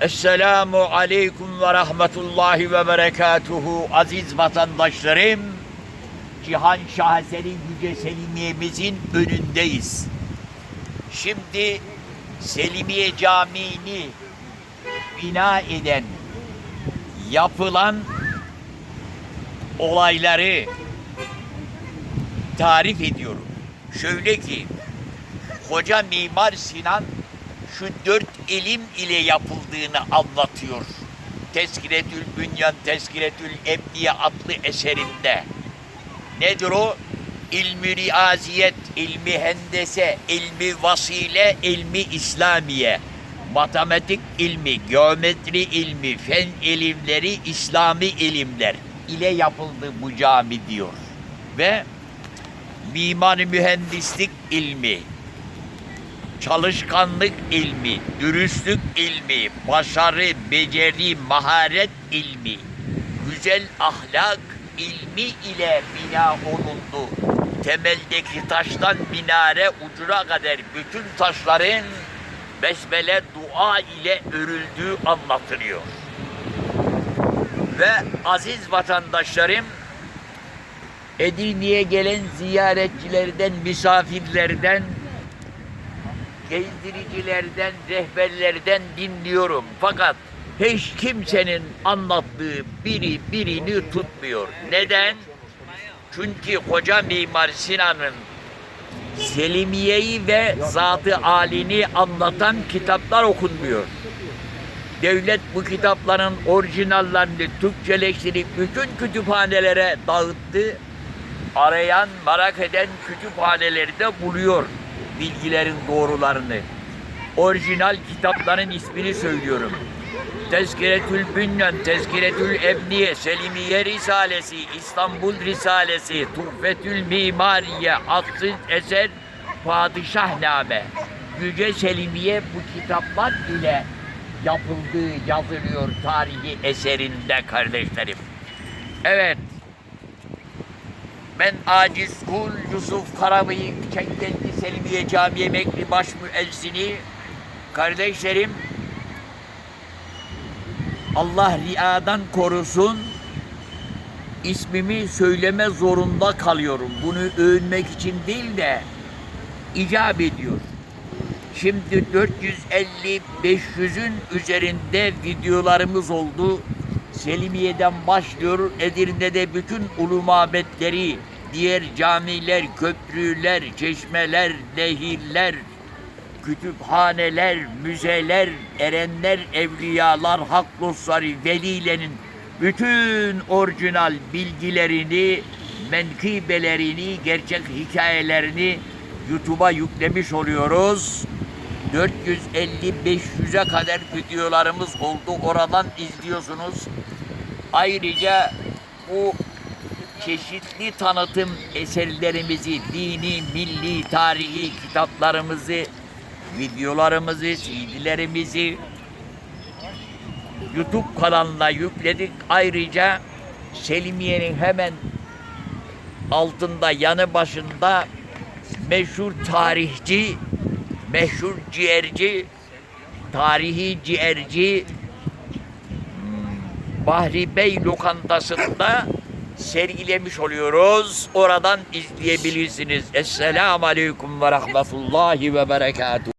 Esselamu aleyküm ve rahmetullahi ve berekatuhu aziz vatandaşlarım. Cihan Şaheseri Yüce Selimiye'mizin önündeyiz. Şimdi Selimiye Camii'ni bina eden, yapılan olayları tarif ediyorum. Şöyle ki, Hoca Mimar Sinan şu dört ilim ile yapıldığını anlatıyor. Teskiretül Bünyan, Teskiretül Ebniye adlı eserinde. Nedir o? İlmi riaziyet, ilmi hendese, ilmi vasile, ilmi İslamiye. Matematik ilmi, geometri ilmi, fen ilimleri, İslami ilimler ile yapıldı bu cami diyor. Ve mimar mühendislik ilmi, çalışkanlık ilmi, dürüstlük ilmi, başarı, beceri, maharet ilmi, güzel ahlak ilmi ile bina olundu. Temeldeki taştan minare ucuna kadar bütün taşların besmele dua ile örüldüğü anlatılıyor. Ve aziz vatandaşlarım Edirne'ye gelen ziyaretçilerden, misafirlerden gezdiricilerden, rehberlerden dinliyorum. Fakat hiç kimsenin anlattığı biri birini tutmuyor. Neden? Çünkü koca Mimar Sinan'ın Selimiye'yi ve Zat-ı Ali'ni anlatan kitaplar okunmuyor. Devlet bu kitapların orijinallerini Türkçeleştirip bütün kütüphanelere dağıttı. Arayan, merak eden kütüphaneleri de buluyor bilgilerin doğrularını. Orijinal kitapların ismini söylüyorum. Tezkiretül Bünyan, Tezkiretül Ebniye, Selimiye Risalesi, İstanbul Risalesi, Tuhfetül Mimariye, Aksız Eser, Padişahname. Yüce Selimiye bu kitaplar ile yapıldığı yazılıyor tarihi eserinde kardeşlerim. Evet, ben aciz kul Yusuf Karabıyık Çengeli Selimiye Camii Emekli Baş Müezzini kardeşlerim Allah riadan korusun ismimi söyleme zorunda kalıyorum. Bunu övünmek için değil de icap ediyor. Şimdi 450-500'ün üzerinde videolarımız oldu. Selimiye'den başlıyor. Edirne'de bütün ulu mabetleri, diğer camiler, köprüler, çeşmeler, nehirler, kütüphaneler, müzeler, erenler, evliyalar, hak dostları, velilerin bütün orijinal bilgilerini, menkıbelerini, gerçek hikayelerini YouTube'a yüklemiş oluyoruz. 450-500'e kadar videolarımız oldu. Oradan izliyorsunuz. Ayrıca bu çeşitli tanıtım eserlerimizi, dini, milli, tarihi kitaplarımızı, videolarımızı, CD'lerimizi YouTube kanalına yükledik. Ayrıca Selimiye'nin hemen altında, yanı başında meşhur tarihçi, meşhur ciğerci, tarihi ciğerci hmm, Bahri Bey lokantasında sergilemiş oluyoruz. Oradan izleyebilirsiniz. Esselamu Aleyküm ve Rahmetullahi ve Berekatuhu.